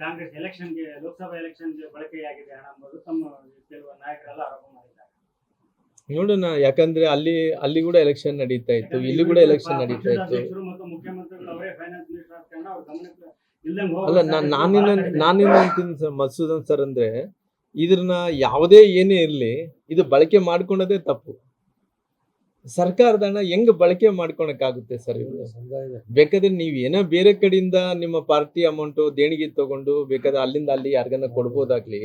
ಕಾಂಗ್ರೆಸ್ ಎಲೆಕ್ಷನ್ಗೆ ಲೋಕಸಭಾ ಎಲೆಕ್ಷನ್ಗೆ ಬಳಕೆಯಾಗಿದೆ ಹಣ ಎಂಬುದು ತಮ್ಮ ಕೆಲವು ನಾಯಕರೆಲ್ಲ ಆರೋಪ ಮಾಡಿದ್ದಾರೆ. ನೋಡೋಣ ಯಾಕಂದ್ರೆ ಅಲ್ಲಿ ಅಲ್ಲಿ ಕೂಡ ಎಲೆಕ್ಷನ್ ನಡೀತಾ ಇತ್ತು ಇಲ್ಲಿ ಕೂಡ ಎಲೆಕ್ಷನ್ ನಡೀತಾ ಇತ್ತು. ಅಧ್ಯಕ್ಷರು ಮತ್ತು ಮುಖ್ಯಮಂತ್ರಿಗಳು ಅವರೇ ಫೈನಾನ್ಸ್ ಮಿನಿಸ್ಟರ್ ಆದ ಕಾರಣ ಅವ್ರ ಗಮನಕ್ಕೆ ಇಲ್ದಂಗೆ ಅಲ್ಲ ನಾನ್ ನಾನಿನ ನಾನಿನ್ನ ಅಂತೀನಿ ಸರ್ ಮಸೂದನ್ ಸರ್ ಅಂದ್ರೆ ಇದ್ರನ್ನ ಯಾವುದೇ ಏನೇ ಇರ್ಲಿ ಇದು ಬಳಕೆ ಮಾಡ್ಕೊಳೋದೇ ತಪ್ಪು. ಸರ್ಕಾರದ ಹಣ ಹೆಂಗ್ ಬಳಕೆ ಮಾಡ್ಕೊಳಕಾಗುತ್ತೆ ಸರ್ ಇದು. ಬೇಕಾದ್ರೆ ನೀವ್ ಏನೋ ಬೇರೆ ಕಡೆಯಿಂದ ನಿಮ್ಮ ಪಾರ್ಟಿ ಅಮೌಂಟ್ ದೇಣಿಗೆ ತಗೊಂಡು ಬೇಕಾದ್ರೆ ಅಲ್ಲಿಂದ ಅಲ್ಲಿ ಯಾರಿಗನ್ನ ಕೊಡ್ಬೋದಾಗ್ಲಿ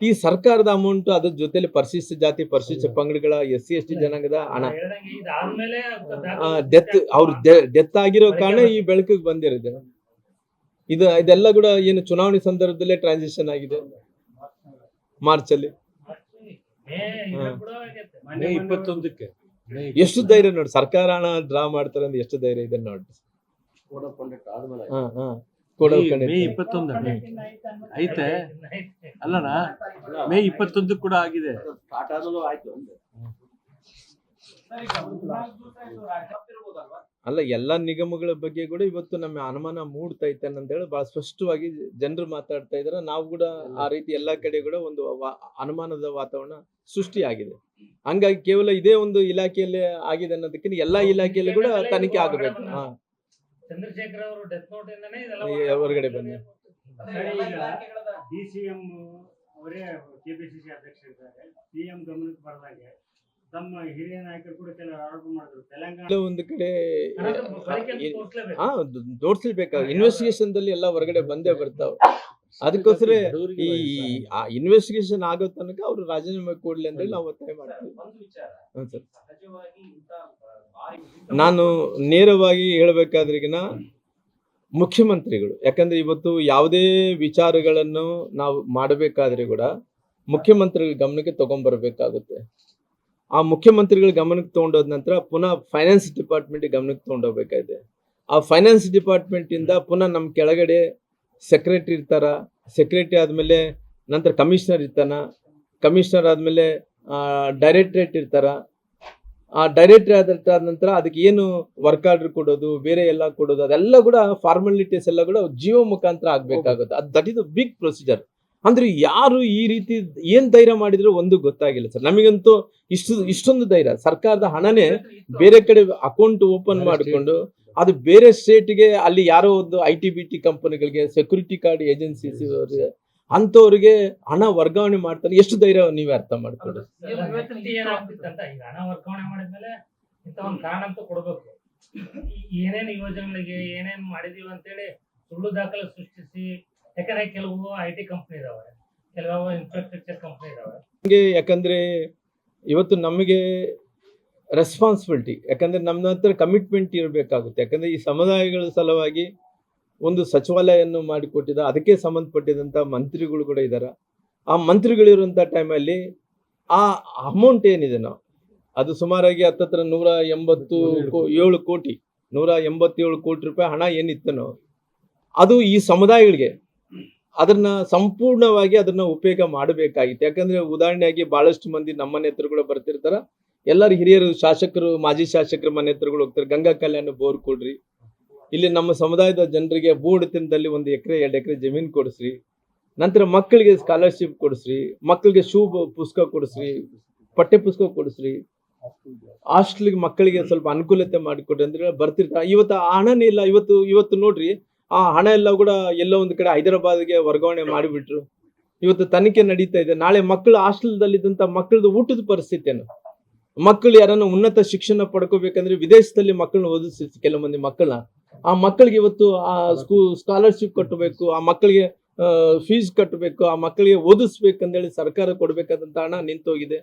ಈ ಸರ್ಕಾರದ ಅಮೌಂಟ್ ಅದ್ರ ಜೊತೆಲಿ ಪರಿಶಿಷ್ಟ ಜಾತಿ ಪರಿಶಿಷ್ಟ ಪಂಗಡಗಳ ಎಸ್ ಸಿ ಎಸ್ ಟಿ ಜನಾಂಗದ ಹಣ. ಡೆತ್ ಅವ್ರ ಡೆತ್ ಆಗಿರೋ ಕಾರಣ ಈ ಬೆಳಕಿಗೆ ಬಂದಿರೋದು. ಇದು ಇದೆಲ್ಲ ಕೂಡ ಏನು ಚುನಾವಣೆ ಸಂದರ್ಭದಲ್ಲೇ ಟ್ರಾನ್ಸಿಷನ್ ಆಗಿದೆ. ಮಾರ್ಚ್ ಅಲ್ಲಿ ಇಪ್ಪತ್ತೊಂದಕ್ಕೆ. ಎಷ್ಟು ಧೈರ್ಯ ನೋಡಿ ಸರ್ಕಾರ ಹಣ ಡ್ರಾ ಮಾಡ್ತಾರೆ ಅಂದ್ರೆ ಎಷ್ಟು ಧೈರ್ಯ ಇದೆ ನೋಡಿ. ಹಾ ಹಾ. ಕೊಡೋ ಮೇ- ಇಪ್ಪತ್ತೊಂದು ಐತೆ? ಅಲ್ಲಣ್ಣ ಮೇ ಇಪ್ಪತ್ತೊಂದಕ್ಕೆ ಕೂಡ ಆಗಿದೆ. ಅಲ್ಲ ಎಲ್ಲಾ ನಿಗಮಗಳ ಬಗ್ಗೆ ಕೂಡ ಇವತ್ತು ನಮ್ಮ ಅನುಮಾನ ಮೂಡ್ತಾ ಇತ್ತೆ ಅಂತ ಹೇಳಿ ಬಹಳ ಸ್ಪಷ್ಟವಾಗಿ ಜನರು ಮಾತಾಡ್ತಾ ಇದಾರೆ. ನಾವು ಕೂಡ ಆ ರೀತಿ ಎಲ್ಲಾ ಕಡೆ ಕೂಡ ಒಂದು ಅನುಮಾನದ ವಾತಾವರಣ ಸೃಷ್ಟಿ ಆಗಿದೆ ಹಂಗಾಗಿ ಕೇವಲ ಇದೇ ಒಂದು ಇಲಾಖೆಯಲ್ಲಿ ಆಗಿದೆ ಅನ್ನೋದಕ್ಕಿಂತ ಎಲ್ಲಾ ಇಲಾಖೆಯಲ್ಲಿ ಕೂಡ ತನಿಖೆ ಆಗಬೇಕು. ಹಾ. ಚಂದ್ರಶೇಖರ್ ಅವರು ಡೆತ್ ನೋಟ್ ಇಂದಾನೆ ಇದೆಲ್ಲ ಈ ಹೊರಗಡೆ ಬನ್ನಿ ಡಿ ಸಿ ಎಂ ಅವರೇ ಕೆಪಿಸಿಸಿ ಅಧ್ಯಕ್ಷರಿದ್ದಾರೆ. ಸಿಎಂ ಗಮನಕ್ಕೆ ಬರ್ದಂಗೆ ತಮ್ಮ ಹಿರಿಯ ನಾಯಕರು ಕೂಡ ಕೆಲವು ಆರೋಪ ಮಾಡಿದ್ರು. ತೆಲಂಗಾಣ ಒಂದು ಕಡೆ ಹಾ ತೋರ್ಸ್ಲೇಬೇಕು ಇನ್ವೆಸ್ಟಿಗೇಷನ್ ದಲ್ಲಿ ಎಲ್ಲ ಹೊರಗಡೆ ಬಂದೇ ಬರ್ತಾವ. ಅದಕ್ಕೋಸ್ಕರ ಈ ಆ ಇನ್ವೆಸ್ಟಿಗೇಷನ್ ಆಗೋ ತನಕ ಅವ್ರು ರಾಜೀನಾಮೆ ಕೊಡ್ಲಿ ಅಂತ ನಾವು ಒತ್ತಾಯ ಮಾಡ್ತೀವಿ. ಒಂದು ವಿಚಾರ. ಸಹಜವಾಗಿ ಇಂಥ ಭಾರಿ ನಾನು ನೇರವಾಗಿ ಹೇಳ್ಬೇಕಾದ್ರಿಗಿನ ಮುಖ್ಯಮಂತ್ರಿಗಳು ಯಾಕಂದ್ರೆ ಇವತ್ತು ಯಾವುದೇ ವಿಚಾರಗಳನ್ನು ನಾವು ಮಾಡಬೇಕಾದ್ರೆ ಕೂಡ ಮುಖ್ಯಮಂತ್ರಿಗಳ ಗಮನಕ್ಕೆ ತಗೊಂಡ್ಬರ್ಬೇಕಾಗುತ್ತೆ ಆ ಮುಖ್ಯಮಂತ್ರಿಗಳ ಗಮನಕ್ಕೆ ತಗೊಂಡೋದ ನಂತರ ಪುನಃ ಫೈನಾನ್ಸ್ ಡಿಪಾರ್ಟ್ಮೆಂಟ್ ಗಮನಕ್ಕೆ ತಗೊಂಡೋಗ್ಬೇಕಾಗಿದೆ ಆ ಫೈನಾನ್ಸ್ ಡಿಪಾರ್ಟ್ಮೆಂಟ್ ಇಂದ ಪುನಃ ನಮ್ಮ ಕೆಳಗಡೆ ಸೆಕ್ರೆಟ್ರಿ ಇರ್ತಾರ. ಸೆಕ್ರೆಟ್ರಿ ಆದಮೇಲೆ ನಂತರ ಕಮಿಷನರ್ ಇರ್ತಾನ. ಕಮಿಷನರ್ ಆದ್ಮೇಲೆ ಡೈರೆಕ್ಟ್ರೇಟ್ ಇರ್ತಾರ. ಆ ಡೈರೆಕ್ಟ್ರಿ ಆದ ನಂತರ ಅದಕ್ಕೆ ಏನು ವರ್ಕ್ ಆರ್ಡರ್ ಕೊಡೋದು, ಬೇರೆ ಎಲ್ಲ ಕೊಡೋದು, ಅದೆಲ್ಲ ಕೂಡ ಫಾರ್ಮಾಲಿಟೀಸ್ ಎಲ್ಲ ಕೂಡ ಜಿಯೋ ಮುಖಾಂತರ ಆಗ್ಬೇಕಾಗುತ್ತೆ. ಅದು ದಟ್ ಇಸ್ ಬಿಗ್ ಪ್ರೊಸೀಜರ್ ಅಂದ್ರೆ ಯಾರು ಈ ರೀತಿ ಏನ್ ಧೈರ್ಯ ಮಾಡಿದ್ರು ಒಂದು ಗೊತ್ತಾಗಿಲ್ಲ ಸರ್. ನಮಗಂತೂ ಇಷ್ಟು ಇಷ್ಟೊಂದು ಧೈರ್ಯ. ಸರ್ಕಾರದ ಹಣನೇ ಬೇರೆ ಕಡೆ ಅಕೌಂಟ್ ಓಪನ್ ಮಾಡಿಕೊಂಡು ಅದು ಬೇರೆ ಸ್ಟೇಟ್ಗೆ ಅಲ್ಲಿ ಯಾರೋ ಒಂದು ಐ ಟಿ ಬಿ ಟಿ ಕಂಪನಿಗಳಿಗೆ ಸೆಕ್ಯೂರಿಟಿ ಕಾರ್ಡ್ ಏಜೆನ್ಸೀಸ್ ಅಂತವ್ರಿಗೆ ಹಣ ವರ್ಗಾವಣೆ ಮಾಡ್ತಾರೆ. ಎಷ್ಟು ಧೈರ್ಯ ನೀವೇ ಅರ್ಥ ಮಾಡ್ಕೊಂಡು ಏನೇನು ಯೋಜನೆಗಳಿಗೆ ಏನೇನ್ ಮಾಡಿದೀವಿ ಅಂತೇಳಿ ಸುಳ್ಳು ದಾಖಲೆ ಸೃಷ್ಟಿಸಿ ಯಾಕಂದ್ರೆ ಕೆಲವು ಐ ಟಿ ಇದಾವೆ, ಕೆಲವು ಇನ್ಫ್ರಾಸ್ಟ್ರಕ್ಚರ್ ಕಂಪ್ನಿ ಇದಾವೆ. ಇವತ್ತು ನಮಗೆ ರೆಸ್ಪಾನ್ಸಿಬಿಲಿಟಿ ಯಾಕಂದ್ರೆ ನಮ್ಮ ಹತ್ರ ಕಮಿಟ್ಮೆಂಟ್ ಇರಬೇಕಾಗುತ್ತೆ. ಯಾಕಂದ್ರೆ ಈ ಸಮುದಾಯಗಳ ಸಲುವಾಗಿ ಒಂದು ಸಚಿವಾಲಯವನ್ನು ಮಾಡಿಕೊಟ್ಟಿದ, ಅದಕ್ಕೆ ಸಂಬಂಧಪಟ್ಟಿದಂಥ ಮಂತ್ರಿಗಳು ಕೂಡ ಇದ್ದಾರೆ ಆ ಮಂತ್ರಿಗಳಿರುವಂಥ ಟೈಮಲ್ಲಿ ಆ ಅಮೌಂಟ್ ಏನಿದೆ ನಾವು? ಅದು ಸುಮಾರಾಗಿ ಹತ್ತತ್ರ ನೂರ ಎಂಬತ್ತು ಏಳು ಕೋಟಿ, ನೂರ ಎಂಬತ್ತೇಳು ಕೋಟಿ ರೂಪಾಯಿ ಹಣ ಏನಿತ್ತನೋ ಅದು ಈ ಸಮುದಾಯಗಳಿಗೆ ಅದನ್ನ ಸಂಪೂರ್ಣವಾಗಿ ಅದನ್ನ ಉಪಯೋಗ ಮಾಡಬೇಕಾಗಿತ್ತು. ಯಾಕಂದ್ರೆ ಉದಾಹರಣೆಯಾಗಿ ಬಹಳಷ್ಟು ಮಂದಿ ನಮ್ಮ ಹತ್ರ ಬರ್ತಿರ್ತಾರ. ಎಲ್ಲರೂ ಹಿರಿಯರು, ಶಾಸಕರು, ಮಾಜಿ ಶಾಸಕರು ಮನೆ ಹತ್ರಗಳು ಹೋಗ್ತಾರೆ. ಗಂಗಾ ಕಲ್ಯಾಣ ಬೋರ್ ಕೊಡ್ರಿ. ಇಲ್ಲಿ ನಮ್ಮ ಸಮುದಾಯದ ಜನರಿಗೆ ಬೂಡತಿನದಲ್ಲಿ ಒಂದು ಎಕರೆ, ಎರಡು ಎಕರೆ ಜಮೀನು ಕೊಡಿಸ್ರಿ. ನಂತರ ಮಕ್ಕಳಿಗೆ ಸ್ಕಾಲರ್ಶಿಪ್ ಕೊಡಿಸ್ರಿ. ಮಕ್ಕಳಿಗೆ ಶೂ ಪುಸ್ತಕ ಕೊಡಿಸ್ರಿ. ಪಠ್ಯ ಪುಸ್ತಕ ಕೊಡಿಸ್ರಿ. ಹಾಸ್ಟೆಲ್ಗೆ ಮಕ್ಕಳಿಗೆ ಸ್ವಲ್ಪ ಅನುಕೂಲತೆ ಮಾಡಿಕೊಡ್ರಿ ಅಂದ್ರೆ ಬರ್ತಿರ್ತಾರೆ ಇವತ್ತು ಹಣನೇ ಇಲ್ಲ. ಇವತ್ತು ಇವತ್ತು ನೋಡ್ರಿ ಆ ಹಣ ಎಲ್ಲ ಕೂಡ ಎಲ್ಲೋ ಒಂದು ಕಡೆ ಹೈದರಾಬಾದ್ಗೆ ವರ್ಗಾವಣೆ ಮಾಡಿಬಿಟ್ರು. ಇವತ್ತು ತನಿಖೆ ನಡೀತಾ ಇದೆ. ನಾಳೆ ಮಕ್ಕಳು ಹಾಸ್ಟೆಲ್ದಲ್ಲಿದ್ದಂಥ ಮಕ್ಕಳದು ಊಟದ ಪರಿಸ್ಥಿತಿ ಏನು? ಮಕ್ಕಳು ಯಾರನ್ನ ಉನ್ನತ ಶಿಕ್ಷಣ ಪಡ್ಕೋಬೇಕಂದ್ರೆ ವಿದೇಶದಲ್ಲಿ ಮಕ್ಕಳನ್ನ ಓದಿಸ್ತಿತ್ತು ಕೆಲವು ಮಂದಿ ಮಕ್ಕಳನ್ನ ಆ ಮಕ್ಕಳಿಗೆ ಇವತ್ತು ಆ ಸ್ಕೂ ಸ್ಕಾಲರ್ಶಿಪ್ ಕಟ್ಟಬೇಕು ಆ ಮಕ್ಕಳಿಗೆ ಫೀಸ್ ಕಟ್ಟಬೇಕು ಆ ಮಕ್ಕಳಿಗೆ ಓದಿಸ್ಬೇಕಂದೇಳಿ ಸರ್ಕಾರ ಕೊಡ್ಬೇಕಾದಂತ ಹಣ ನಿಂತೋಗಿದೆ.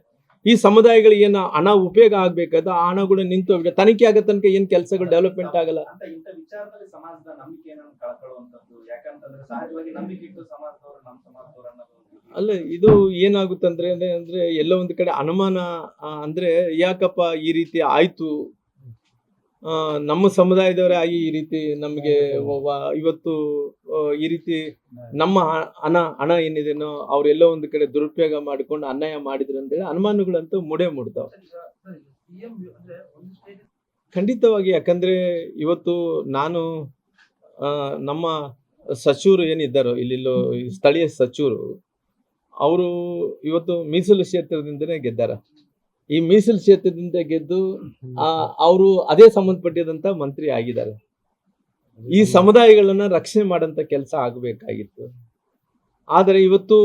ಈ ಸಮುದಾಯಗಳಿಗೆ ಏನು ಹಣ ಉಪಯೋಗ ಆಗ್ಬೇಕಾದ ಆ ಹಣ ಕೂಡ ನಿಂತೋಗಿದೆ ತನಿಖೆ ಆಗೋ ತನಕ ಏನ್ ಕೆಲಸಗಳು ಡೆವಲಪ್ಮೆಂಟ್ ಆಗಲ್ಲ. ಅಲ್ಲ ಇದು ಏನಾಗುತ್ತಂದ್ರೆ ಅಂದ್ರೆ ಅಂದ್ರೆ ಎಲ್ಲೋ ಒಂದು ಕಡೆ ಅನುಮಾನ ಅಂದ್ರೆ ಯಾಕಪ್ಪ ಈ ರೀತಿ ಆಯ್ತು ನಮ್ಮ ಸಮುದಾಯದವರೇ ಆಗಿ ಈ ರೀತಿ ನಮಗೆ ಇವತ್ತು ಈ ರೀತಿ ನಮ್ಮ ಹಣ ಹಣ ಏನಿದೆನೋ ಅವರೆಲ್ಲೋ ಒಂದು ಕಡೆ ದುರುಪಯೋಗ ಮಾಡಿಕೊಂಡು ಅನ್ಯಾಯ ಮಾಡಿದ್ರು ಅಂತೇಳಿ ಅನುಮಾನಗಳಂತೂ ಮೂಡೇ ಮೂಡ್ತಾವ. ಖಂಡಿತವಾಗಿ, ಯಾಕಂದ್ರೆ ಇವತ್ತು ನಾನು ನಮ್ಮ ಸಚಿವರು ಏನಿದ್ದಾರೋ, ಇಲ್ಲಿಲ್ಲೋ ಸ್ಥಳೀಯ ಸಚಿವರು, ಅವರು ಇವತ್ತು ಮೀಸಲು ಕ್ಷೇತ್ರದಿಂದನೇ ಗೆದ್ದಾರ. ಈ ಮೀಸಲು ಕ್ಷೇತ್ರದಿಂದ ಗೆದ್ದು ಅವರು ಅದೇ ಸಂಬಂಧಪಟ್ಟಿದಂತ ಮಂತ್ರಿ ಆಗಿದ್ದಾರೆ. ಈ ಸಮುದಾಯಗಳನ್ನ ರಕ್ಷಣೆ ಮಾಡಂತ ಕೆಲಸ ಆಗಬೇಕಾಗಿತ್ತು. ಆದರೆ ಇವತ್ತು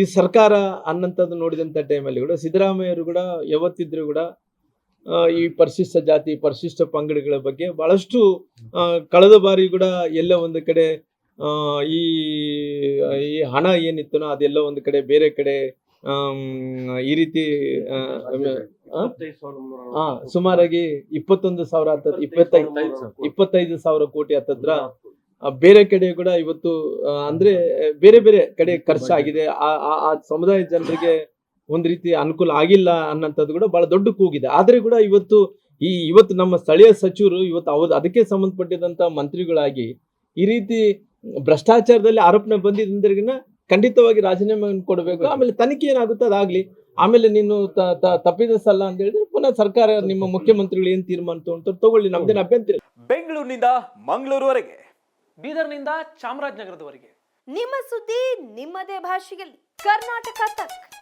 ಈ ಸರ್ಕಾರ ಅನ್ನಂಥದ್ದು ನೋಡಿದಂಥ ಟೈಮಲ್ಲಿ ಕೂಡ ಸಿದ್ದರಾಮಯ್ಯರು ಕೂಡ ಯಾವತ್ತಿದ್ರು ಕೂಡ ಈ ಪರಿಶಿಷ್ಟ ಜಾತಿ, ಪರಿಶಿಷ್ಟ ಪಂಗಡಗಳ ಬಗ್ಗೆ ಬಹಳಷ್ಟು ಕಳೆದ ಬಾರಿ ಕೂಡ ಎಲ್ಲ ಒಂದು ಕಡೆ ಈ ಹಣ ಏನಿತ್ತು ಅದೆಲ್ಲ ಒಂದು ಕಡೆ ಬೇರೆ ಕಡೆ ಈ ರೀತಿ? ಆ, ಸುಮಾರಾಗಿ ಇಪ್ಪತ್ತೊಂದು ಸಾವಿರ ಹತ್ತ ಇಪ್ಪತ್ತೈದು ಸಾವಿರ ಕೋಟಿ ಹತ್ತತ್ರ ಬೇರೆ ಕಡೆ ಕೂಡ ಇವತ್ತು ಅಂದ್ರೆ ಬೇರೆ ಬೇರೆ ಕಡೆ ಖರ್ಚಾಗಿದೆ ಆ ಸಮುದಾಯ ಜನರಿಗೆ ಒಂದ್ ರೀತಿ ಅನುಕೂಲ ಆಗಿಲ್ಲ ಅನ್ನಂತದ್ದು ಕೂಡ ಬಹಳ ದೊಡ್ಡ ಕೂಗಿದೆ ಆದ್ರೆ ಕೂಡ ಇವತ್ತು ಈ ಇವತ್ತು ನಮ್ಮ ಸ್ಥಳೀಯ ಸಚಿವರು ಇವತ್ತು ಅವ್ರು ಅದಕ್ಕೆ ಸಂಬಂಧಪಟ್ಟಿದಂತ ಮಂತ್ರಿಗಳಾಗಿ ಈ ರೀತಿ ಭ್ರಷ್ಟಾಚಾರದಲ್ಲಿ ಆರೋಪಣೆ ಬಂದಿದ್ದಂದ್ರಿಗಿನ ಖಂಡಿತವಾಗಿ ರಾಜೀನಾಮೆ ಕೊಡಬೇಕು. ಆಮೇಲೆ ತನಿಖೆ ಏನಾಗುತ್ತೆ? ಅದಾಗ್ಲಿ. ಆಮೇಲೆ ನೀನು ತ- ತ- ತಪ್ಪಿದಸಲ್ಲ ಅಂತ ಹೇಳಿದ್ರೆ ಪುನಃ ಸರ್ಕಾರ ನಿಮ್ಮ ಮುಖ್ಯಮಂತ್ರಿಗಳು ಏನ್ ತೀರ್ಮಾನ ತಗೊಂಡು ತಗೊಳ್ಳಿ. ನಮ್ದೇನು ಅಭ್ಯಂತರ ಇಲ್ಲ. ಬೆಂಗಳೂರಿನಿಂದ ಮಂಗಳೂರುವರೆಗೆ ಬೀದರ್ನಿಂದ ಚಾಮರಾಜನಗರದವರೆಗೆ. ನಿಮ್ಮ ಸುದ್ದಿ ನಿಮ್ಮದೇ ಭಾಷೆಯಲ್ಲಿ. ಕರ್ನಾಟಕ ತಕ್.